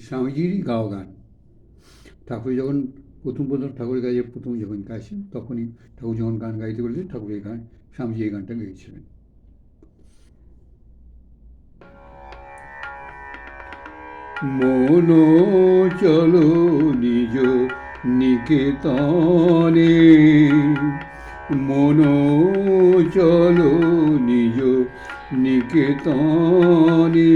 স্বামীজিরই গাওয়া গান। ঠাকুর যখন প্রথম প্রথম ঠাকুরের কাছে প্রথম যখন গাইছেন, তখনই ঠাকুর যখন গান গাইতে বললেন ঠাকুর এই গান, স্বামীজি এই গানটা গেয়েছিলেন। মনো চলো নিজ নিকেতনে, মনো চলো নিজ নিকেতনে।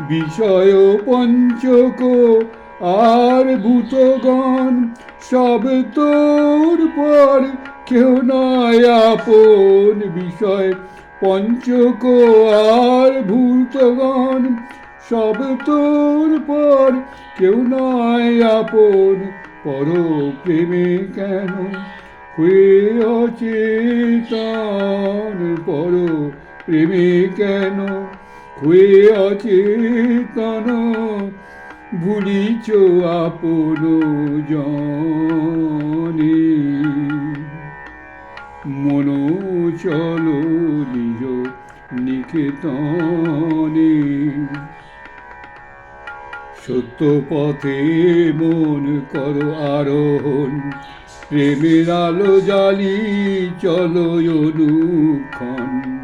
বিষয় পঞ্চক আর ভূতগণ সব তোর পর কেউ নয় আপন বিষয়। পঞ্চক আর ভূতগণ সব তোর পর কেউ নয় আপন। পর প্রেমে কেন হয়ে অচেতন পর প্রেমে কেন হয়ে অচেতন ভুলিছ আপন জনে। মন চলো নিজ নিকেতনে। সত্য পথে মন করো আরোহণ। প্রেমের আলো জালি চলো অনুক্ষণ।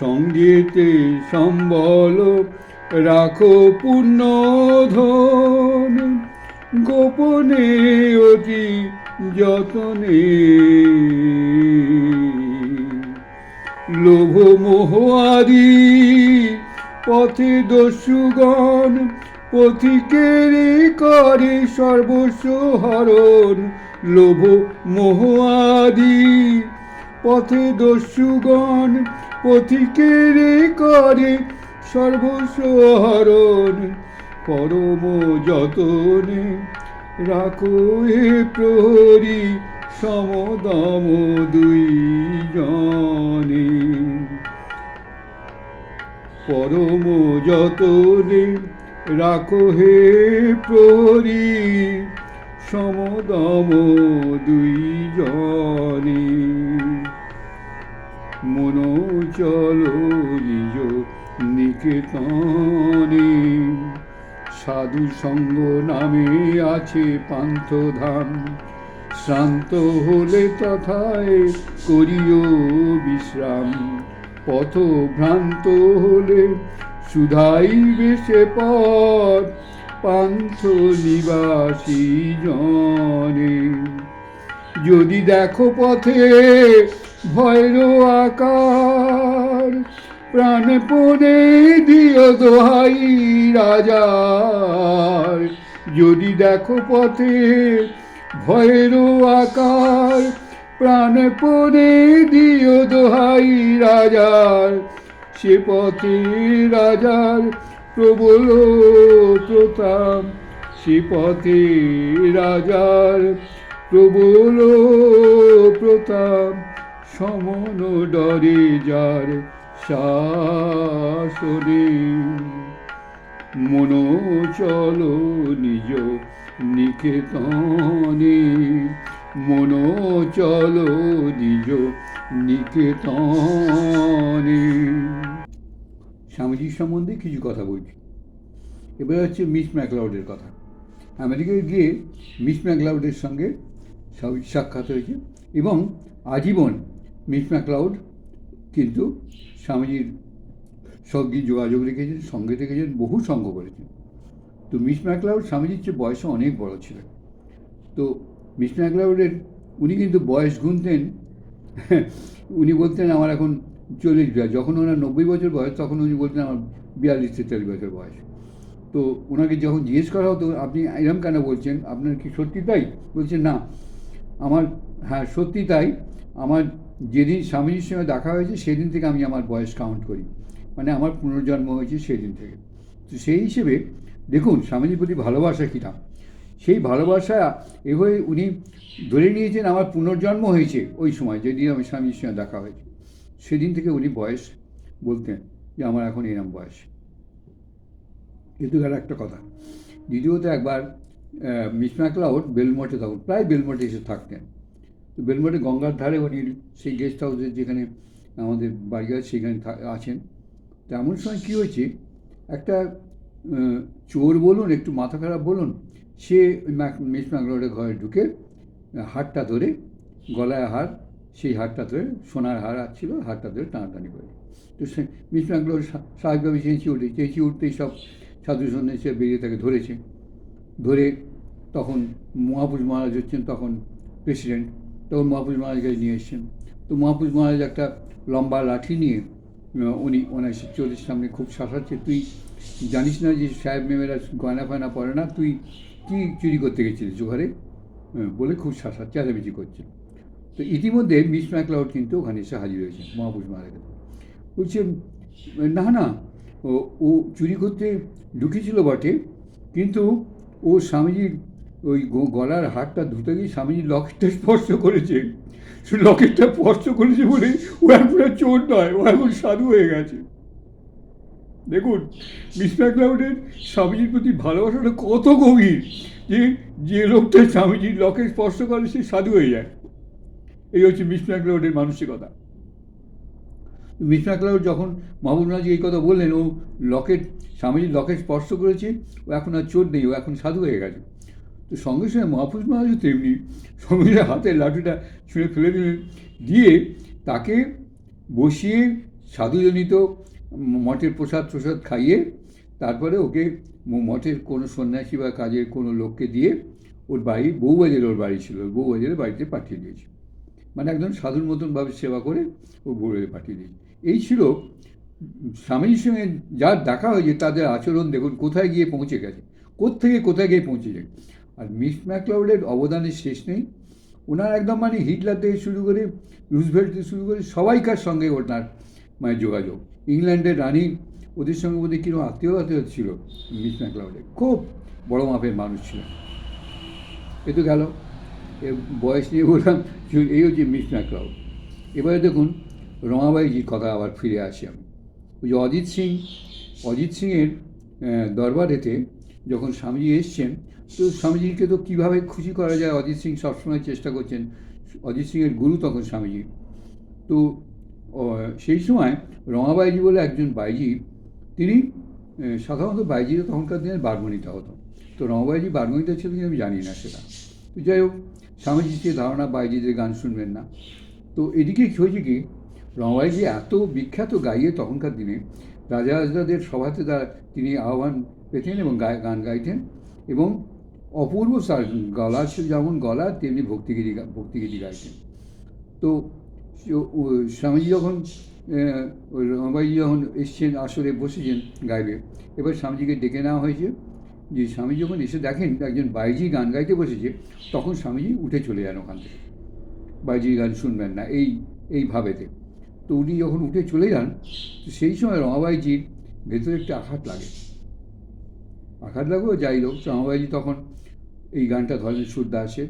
সঙ্গীতে সম্বল, রাখো পূর্ণ ধন। গোপনে অতি যতনে। লোভ মোহ আদি পথে দস্যুগণ, পথিকের করে সর্বস্ব হরণ। লোভ মোহ আদি পথে দস্যুগণ পথিকের করে সর্বস্ব হরণ পরম যতনে রাখো হে প্রহরী সমদম দুই জনে পরম যতনে রাখো হে প্রহরী সমদম দুই জনে মন চলো নিজ নিকেতনে। সাধু সঙ্গ নামে আছে পান্থধাম। শ্রান্ত হলে তথায় করিও বিশ্রাম। পথ ভ্রান্ত হলে সুধাই বেশে পথ পান্থ নিবাসী জনে যদি দেখো পথে ভয়ের আকার প্রাণপণে দিও দোহাই রাজার। যদি দেখো পথে ভয়ের আকার প্রাণপণে দিও দোহাই রাজার। সে পথে রাজার প্রবল প্রতাপ, সে পথে রাজার প্রবল প্রতাপ, সমন ডরে যার শাসনে। মন চল নিজ নিকেতনে মন চলো নিজ নিকেতনে। স্বামীজির সম্বন্ধে কিছু কথা বলছি। এবার হচ্ছে মিস ম্যাকলাউডের কথা। আমেরিকায় গিয়ে মিস ম্যাকলাউডের সঙ্গে সাক্ষাৎ হয়েছে। এবং আজীবন মিস ম্যাকলাউড কিন্তু স্বামীজির সঙ্গে যোগাযোগ রেখেছেন, সঙ্গে রেখেছেন, বহু সঙ্গ করেছেন। তো মিস ম্যাকলাউড স্বামীজির চেয়ে বয়সে অনেক বড় ছিলেন। তো মিস ম্যাকলাউডের উনি কিন্তু বয়স গুনতেন, উনি বলতেন আমার এখন চল্লিশ বিয়ার যখন ওনার নব্বই বছর বয়স, তখন উনি বলতেন আমার বিয়াল্লিশ তেতাল্লিশ বছর বয়স। তো ওনাকে যখন জিজ্ঞেস করা হতো, আপনি এরম কেন বলছেন? আপনার কি সত্যি তাই? বলছেন না আমার হ্যাঁ সত্যি তাই। আমার যেদিন স্বামীজির সঙ্গে দেখা হয়েছে, সেদিন থেকে আমি আমার বয়স কাউন্ট করি। মানে আমার পুনর্জন্ম হয়েছে সেদিন থেকে। তো সেই হিসেবে দেখুন, স্বামীজির প্রতি ভালোবাসা কীটা? সেই ভালোবাসা এভাবে উনি ধরে নিয়েছেন, আমার পুনর্জন্ম হয়েছে ওই সময়, যেদিন আমি স্বামীজির সঙ্গে দেখা হয়েছে। সেদিন থেকে উনি বয়স বলতেন যে, আমার এখন এরম বয়স। কিন্তু গেল একটা কথা, দ্বিতীয়ত একবার মিস ম্যাকলাউড বেলমঠে তখন প্রায় বেলমঠে এসে থাকতেন। তো বেলমঠে গঙ্গার ধারে উনি সেই গেস্ট হাউসে যেখানে আমাদের বাড়ি আছে, সেখানে আছেন। তো এমন সময় কী হয়েছে, একটা চোর বলুন, একটু মাথা খারাপ বলুন, সে মিস ম্যাকলাউডের ঘরে ঢুকে হারটা ধরে, গলায় হার, সেই হারটা ধরে, সোনার হার ছিল হারটা ধরে টানাটানি করে। তো সে, মিস ম্যাকলাউড স্বা- স্বাভাবিকভাবে চেঁচিয়ে উঠে, চেঁচিয়ে উঠতেই সব সাধু সন্ন্যাসী বেরিয়ে তাকে ধরেছে। ধরে তখন মহাপুরুষ মহারাজ হচ্ছেন তখন প্রেসিডেন্ট তখন মহাপুরুষ মহারাজকে নিয়ে এসছেন। তো মহাপুরুষ মহারাজ একটা লম্বা লাঠি নিয়ে উনি ওনার চল্লিশ সামনে খুব শাসাচ্ছে। তুই জানিস না যে সাহেব মেমেরা গয়না ফয়না পরে না? তুই কি চুরি করতে গেছিলিস আহ, বলে খুব শাসা চেঁচামেচি করছে। তো ইতিমধ্যে মিস ম্যাকলাউড কিন্তু ওখানে এসে হাজির হয়েছে মহাপুরুষ মহারাজের বলছে না না ও ও চুরি করতে ঢুকেছিল বটে কিন্তু ও স্বামীজির ওই গলার হারটা ধুতে গিয়ে স্বামীজি লকেটটা স্পর্শ করেছে। লকেটটা স্পর্শ করেছে বলে ও এখন আর চোর নয়, ও এখন সাধু হয়ে গেছে। দেখুন, মিস ম্যাকলাউডের স্বামীজির প্রতি ভালোবাসাটা কত গভীর যে যে লোকটা স্বামীজির লকে স্পর্শ করে সে সাধু হয়ে যায়। এই হচ্ছে মিস ম্যাকলাউডের মানসিকতা। মিস ম্যাকলাউড যখন মাহবুব নাজি এই কথা বললেন, ও লকেট, স্বামীজির লকেট স্পর্শ করেছে, ও এখন আর চোর নেই, ও এখন সাধু হয়ে গেছে। তো সঙ্গে সঙ্গে মহাপুরুষ মহারাজও তেমনি সঙ্গে সঙ্গে হাতের লাঠিটা ছুঁড়ে ফেলে দিলেন। দিয়ে তাকে বসিয়ে সাধুজনিত মঠের প্রসাদ প্রসাদ খাইয়ে তারপরে ওকে মঠের কোনো সন্ন্যাসী বা কাজের কোনো লোককে দিয়ে ওর বাড়ি বউবাজারে ওর বাড়ি ছিল। বউবাজারে বাড়িতে পাঠিয়ে দিয়েছে। মানে একদম সাধুর মতনভাবে সেবা করে ও বউবাজারে পাঠিয়ে দিয়েছে। এই ছিল স্বামীজির সঙ্গে যার দেখা হয়েছে, তাদের আচরণ দেখুন, কোথায় গিয়ে পৌঁছে গেছে, কোত্থেকে কোথায় গিয়ে পৌঁছেছে। আর মিস ম্যাকলাউডের অবদানের শেষ নেই। ওনার একদম মানে হিটলার থেকে শুরু করে রুজভেল্ট থেকে শুরু করে সবাইকার সঙ্গে ওনার মানে যোগাযোগ। ইংল্যান্ডের রানী, ওদের সঙ্গে ওদের কীরকম আত্মীয় আত্মীয় ছিল মিস ম্যাকলাউডের। খুব বড় মাপের মানুষ ছিলেন। এ তো গেল। এ বয়স নিয়ে বললাম এই হচ্ছে মিস ম্যাকলাউড। এবারে দেখুন রমাবাইজির কথা আবার ফিরে আসি আমি। ওই যে অজিত সিং, অজিত সিংয়ের দরবারেতে যখন স্বামীজি এসছেন তো স্বামীজিকে তো কীভাবে খুশি করা যায়? অজিত সিং সবসময় চেষ্টা করছেন। অজিত সিংয়ের গুরু তখন স্বামীজি। তো সেই সময় রমাবাইজি বলে একজন বাইজি, তিনি সাধারণত বাইজিরা তখনকার দিনে বারমণিতা হতো। তো রমাবাইজি বারমণিতা ছিল কি আমি জানি না সেটা। তো যাই হোক স্বামীজির যে ধারণা বাইজিদের গান শুনবেন না। তো এদিকে হয়েছে কি রমাবাইজি এত বিখ্যাত গাইয়ে তখনকার দিনে, রাজা রাজাদের সভাতে তার তিনি আহ্বান পেতেন এবং গান গাইতেন এবং অপূর্ব সার, গলা যেমন গলা, তেমনি ভক্তিগীতি ভক্তিগীতি গাইতেন তো স্বামীজি যখন রমাবাইজি যখন এসছেন, আসরে বসেছেন গাইবে, এবার স্বামীজিকে ডেকে নেওয়া হয়েছে। যে স্বামী যখন এসে দেখেন একজন বাইজি গান গাইতে বসেছে, তখন স্বামীজি উঠে চলে যান ওখান থেকে। বাইজির গান শুনবেন না, এই এই ভাবেতে। তো উনি যখন উঠে চলে যান সেই সময় রমাবাইজির ভেতরে একটা আঘাত লাগে। আঘাত লাগেও যাই হোক রমাবাইজি তখন এই গানটা ধর্মেশ্বর দাসের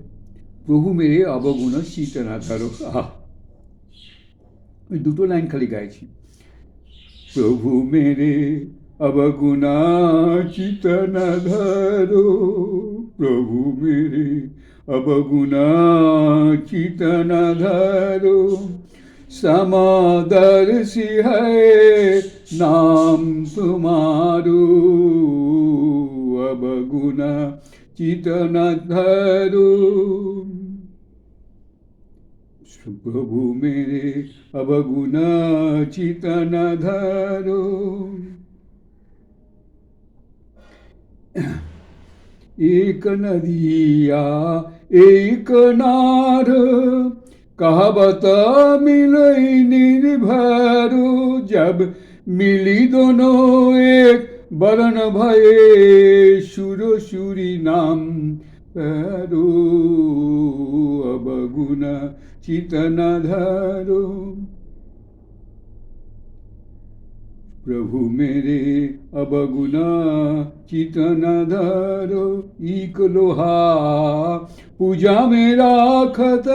প্রভু মেরে অবগুণ শীত না ধরো আহ। ওই দুটো লাইন খালি গাইছি। প্রভু মেরে অবগুণা চিতনা ধরো প্রভু মেরে অবগুণা চিতনা না ধরো সমাদর্শি নাম তোমারু অবগুণা चितनधरु। प्रभु मेरे अवगुण चितनधरु एक नदिया एक नार कहावत मिल निर्भर। जब मिली दोनों एक बरन भये सुर सुरी नाम पैरो अब गुना चितन धरो प्रभु मेरे अबगुना चितन धरो ईक लोहा पूजा में राखत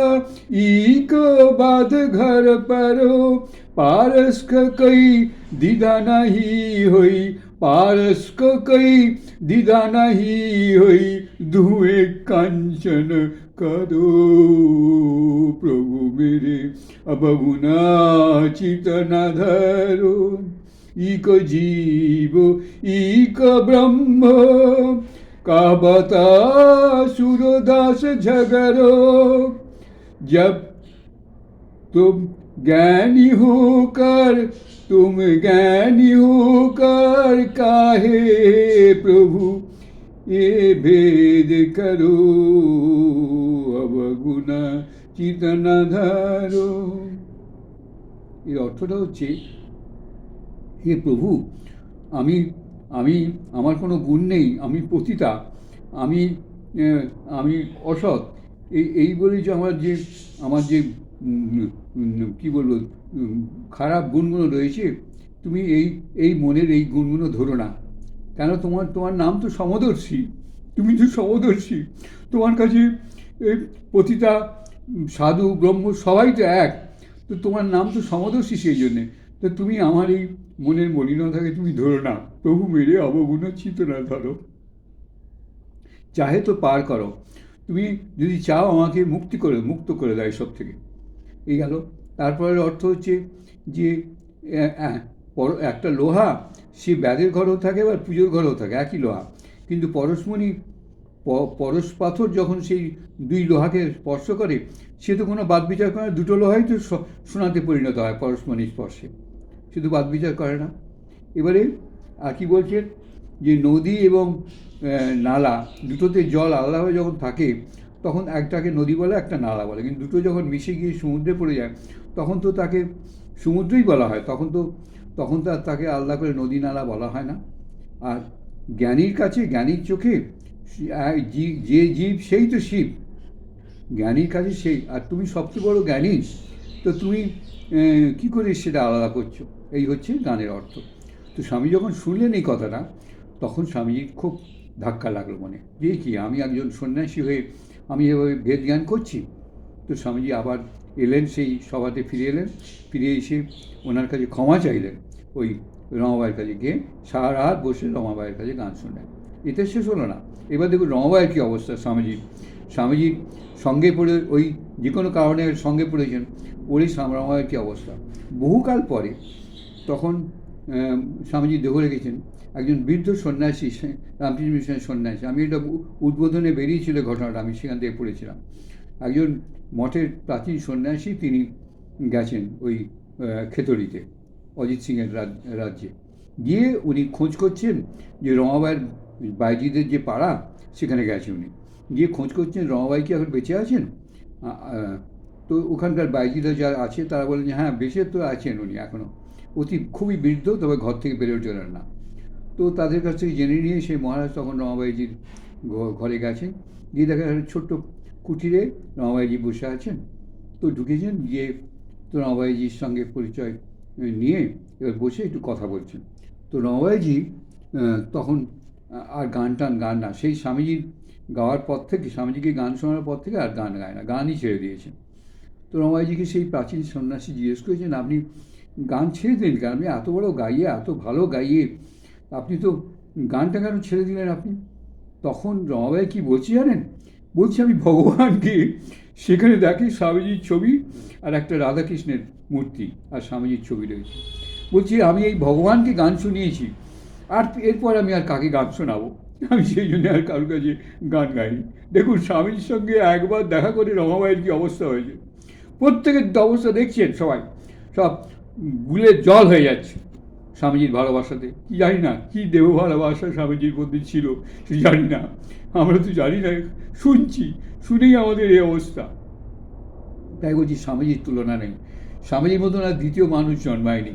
ईक बाद घर परो पारस क कई दिदा नहीं होई पारस क कई दिदा नहीं होई धुएं कांचन करो प्रभु मेरे अबगुना चितन धरो इक जीव इक ब्रह्म का बता सूरदास झगरो जब জ্ঞানী হোকার তুমি জ্ঞানী হোকার কাহে প্রভু এ ভেদ করো অবগুণা চিতনা ধারো এর অর্থটা হচ্ছে, হে প্রভু, আমি আমি, আমার কোনো গুণ নেই, আমি পতিতা, আমি আমি অসৎ। এই এই বলে যে আমার যে আমার যে কি বলব খারাপ গুণগুলো রয়েছে, তুমি এই এই মনের এই গুণগুলো ধরো না। কেন তোমার তোমার নাম তো সমদর্শী, তুমি তো সমদর্শী। তোমার কাছে পতিতা সাধু, ব্রহ্ম সবাই তো এক, তো তোমার নাম তো সমদর্শী সেই জন্যে। তো তুমি আমার এই মনের মলিনতাকে তুমি ধরো না, প্রভু মেরে অবগুণ চিত না ধরো। চাহে তো পার করো। তুমি যদি চাও আমাকে মুক্তি করে, মুক্ত করে দেয় সব থেকে। এই গেল। তারপরের অর্থ হচ্ছে যে একটা লোহা সে ব্যাদের ঘরেও থাকে বা পুজোর ঘরেও থাকে একই লোহা। কিন্তু পরশমণি পরশ পাথর যখন সেই দুই লোহাকে স্পর্শ করে সে তো কোনো বাদ বিচার করে না, দুটো লোহাই তো সোনাতে পরিণত হয় পরশমণি স্পর্শে। শুধু বাদ বিচার করে না। এবারে আর কি বলছেন যে নদী এবং নালা দুটোতে জল আলাদাভাবে যখন থাকে তখন একটাকে নদী বলে, একটা নালা বলে। কিন্তু দুটো যখন মিশে গিয়ে সমুদ্রে পড়ে যায়, তখন তো তাকে সমুদ্রই বলা হয়। তখন তো তখন তো আর তাকে আলাদা করে নদী নালা বলা হয় না। আর জ্ঞানীর কাছে, জ্ঞানীর চোখে যে জীব সেই তো শিব। জ্ঞানীর কাছে সেই। আর তুমি সবচেয়ে বড় জ্ঞানী, তো তুমি কি করে সেটা আলাদা করছ? এই হচ্ছে গানের অর্থ। তো স্বামী যখন শুনলেন এই কথাটা, তখন স্বামীজির খুব ধাক্কা লাগল মনে। যে কি, আমি একজন সন্ন্যাসী হয়ে আমি এভাবে ভেদ জ্ঞান করছি। তো স্বামীজি আবার এলেন, সেই সভাতে ফিরে এলেন। ফিরে এসে ওনার কাছে ক্ষমা চাইলেন। ওই রমাবাইয়ের কাছে গিয়ে সারা রাত বসে রমাবাইয়ের কাছে গান শুনলেন। এতে শেষ হলো না। এবার দেখুন রমাবাইয়ের কী অবস্থা স্বামীজির স্বামীজির সঙ্গে পড়ে, ওই যে কোনো কারণে সঙ্গে পড়েছেন, পড়ে রমাবাইয়ের কী অবস্থা? বহুকাল পরে তখন স্বামীজি দেহ রেখেছেন। একজন বৃদ্ধ সন্ন্যাসী রামকৃষ্ণ মিশনের সন্ন্যাসী। আমি এটা উদ্বোধনে বেরিয়েছিল ঘটনাটা, আমি সেখান থেকে পড়েছিলাম। একজন মঠের প্রাচীন সন্ন্যাসী তিনি গেছেন ওই খেতড়িতে, অজিত সিংয়ের রাজ্যে। গিয়ে উনি খোঁজ করছেন যে রমাবাইয়ের বাইজিদের যে পাড়া, সেখানে গেছে উনি। গিয়ে খোঁজ করছেন, রমাবাই কি এখন বেঁচে আছেন? তো ওখানকার বাইজিরা যারা আছে, তারা বলেন যে হ্যাঁ বেঁচে তো আছেন উনি এখনও অতি খুবই বৃদ্ধ, তবে ঘর থেকে বেরোতে না। তো তাদের কাছ থেকে জেনে নিয়ে সেই মহারাজ তখন রমাবাইজির ঘরে গেছে গিয়ে দেখা গেল ছোট্ট কুটিরে রমাবাইজি বসে আছেন। তো ঢুকেছেন, গিয়ে তো রমাবাইজির সঙ্গে পরিচয় নিয়ে এবার বসে একটু কথা বলছেন। তো রমাবাইজি তখন আর গান টান গান না, সেই স্বামীজির গাওয়ার পর থেকে, স্বামীজিকে গান শোনার পর থেকে আর গান গায় না, গানই ছেড়ে দিয়েছেন। তো রমাইজিকে সেই প্রাচীন সন্ন্যাসী জিজ্ঞেস করেছেন, আপনি গান ছেড়ে দিন কেন? আপনি এত বড় গাইয়ে, এত ভালো গাইয়ে আপনি তো গানটা কেন ছেড়ে দিলেন আপনি? তখন রমাবাই কি বলছি জানেন? বলছি, আমি ভগবানকে সেখানে দেখি স্বামীজির ছবি আর একটা রাধাকৃষ্ণের মূর্তি আর স্বামীজির ছবি রয়েছে। বলছি, আমি এই ভগবানকে গান শুনিয়েছি। আর এরপর আমি আর কাকে গান শোনাবো? আমি সেই জন্য আর কারোর কাছে গান গাইনি। দেখুন, স্বামীজির সঙ্গে একবার দেখা করে রমাবাইয়ের কী অবস্থা হয়েছে। প্রত্যেকের অবস্থা দেখছেন সবাই। সব গুলে জল হয়ে যাচ্ছে। স্বামীজির ভালোবাসাতে। কি জানি না কী দেব ভালোবাসা স্বামীজির মধ্যে ছিল, সে জানি না। আমরা তো জানি না, শুনছি, শুনেই আমাদের এই অবস্থা। তাই বলছি স্বামীজির তুলনা নেই। স্বামীজির মতন আর দ্বিতীয় মানুষ জন্মায়নি।